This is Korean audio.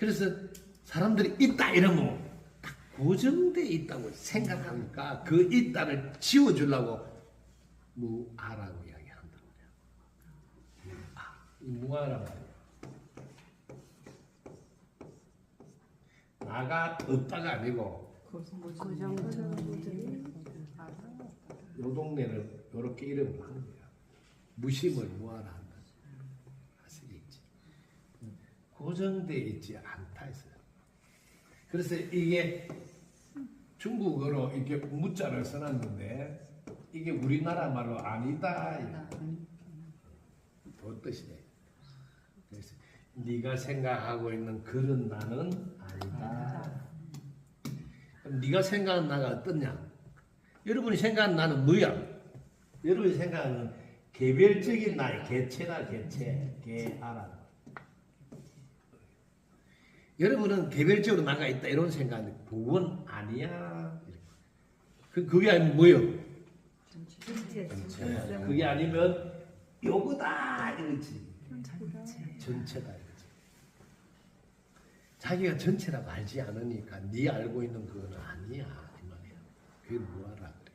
그래서 사람들이 있다 이러면 딱 고정돼 있다고 생각하니까 그 있다를 지워주려고 무아라고 이야기한다고 그래요. 무아. 말이에요. 나가 없다가 아니고 요 동네는 요렇게 이름을 하는 거야. 무심을 무아라 한다. 아시겠지? 고정돼 있지 않다 했어요. 그래서 이게 중국어로 이렇게 무자를 써놨는데 이게 우리나라 말로 아니다. 그 뜻이래. 그래서 네가 생각하고 있는 그런 나는 아니다. 그럼 네가 생각하는 나가 어떠냐? 여러분이 생각하는 나는 뭐야? 여러분이 생각하는 개별적인 나의 개체다 개체 개아라. 여러분은 개별적으로 나가 있다 이런 생각인데 그건 아니야. 그 그게 아니면 뭐요? 전체. 그게 아니면 요거다 이거지. 전체다 이거지. 자기가 전체라고 알지 않으니까 네 알고 있는 그건 아니야 이 말이야. 그게 뭐하라 그래.